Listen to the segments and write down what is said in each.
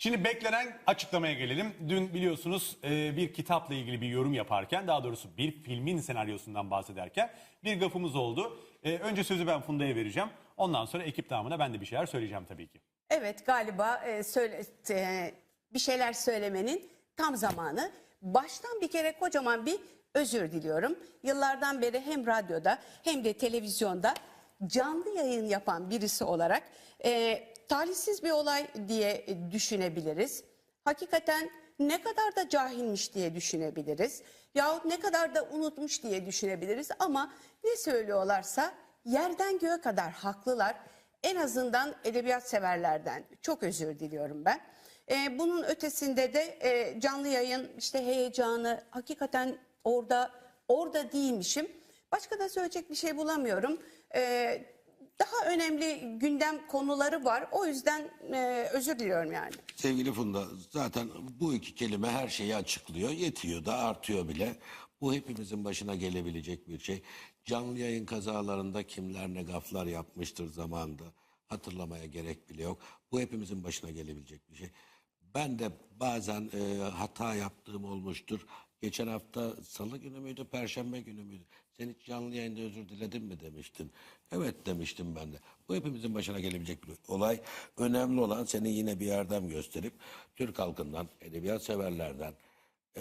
Şimdi beklenen açıklamaya gelelim. Dün biliyorsunuz e, bir kitapla ilgili bir yorum yaparken daha doğrusu bir filmin senaryosundan bahsederken bir gafımız oldu. E, önce sözü ben Funda'ya vereceğim. Ondan sonra ekip damına ben de bir şeyler söyleyeceğim tabii ki. Evet galiba e, söyle, e, bir şeyler söylemenin tam zamanı. Baştan bir kere kocaman bir özür diliyorum. Yıllardan beri hem radyoda hem de televizyonda canlı yayın yapan birisi olarak e, talihsiz bir olay diye düşünebiliriz. Hakikaten ne kadar da cahilmiş diye düşünebiliriz. Yahut ne kadar da unutmuş diye düşünebiliriz ama ne söylüyorlarsa yerden göğe kadar haklılar. En azından edebiyat severlerden çok özür diliyorum ben. Ee, bunun ötesinde de e, canlı yayın işte heyecanı hakikaten orada orada değilmişim. Başka da söyleyecek bir şey bulamıyorum. Ee, daha önemli gündem konuları var. O yüzden e, özür diliyorum yani. Sevgili Funda zaten bu iki kelime her şeyi açıklıyor. Yetiyor da artıyor bile. Bu hepimizin başına gelebilecek bir şey. Canlı yayın kazalarında kimler ne gaflar yapmıştır zamanında. Hatırlamaya gerek bile yok. Bu hepimizin başına gelebilecek bir şey. Ben de bazen e, hata yaptığım olmuştur. Geçen hafta salı günü müydü, perşembe günü müydü? Sen hiç canlı yayında özür diledin mi demiştin. Evet demiştim ben de. Bu hepimizin başına gelebilecek bir olay. Önemli olan senin yine bir yardım gösterip Türk halkından, edebiyat severlerden,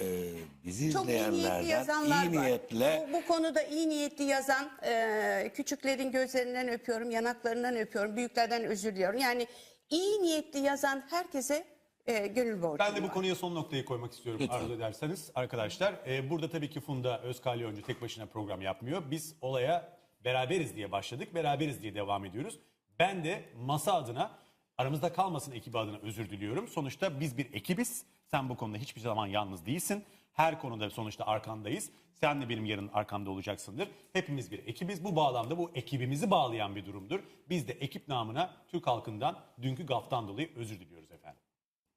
e, bizi Çok iyi niyetli yazanlar iyi var. niyetle Bu, bu konuda iyi niyetli yazan e, küçüklerin gözlerinden öpüyorum, yanaklarından öpüyorum, büyüklerden özür diliyorum. Yani iyi niyetli yazan herkese e, gönül borcum Ben de bu var. konuya son noktayı koymak istiyorum Lütfen. arzu ederseniz. Arkadaşlar e, burada tabii ki Funda Özkalyoncu tek başına program yapmıyor. Biz olaya beraberiz diye başladık, beraberiz diye devam ediyoruz. Ben de masa adına aramızda kalmasın ekibi adına özür diliyorum. Sonuçta biz bir ekibiz. Sen bu konuda hiçbir zaman yalnız değilsin. Her konuda sonuçta arkandayız. Sen de benim yarın arkamda olacaksındır. Hepimiz bir ekibiz. Bu bağlamda bu ekibimizi bağlayan bir durumdur. Biz de ekip namına Türk halkından dünkü gaftan dolayı özür diliyoruz efendim.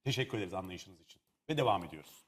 Teşekkür ederiz anlayışınız için. Ve devam ediyoruz.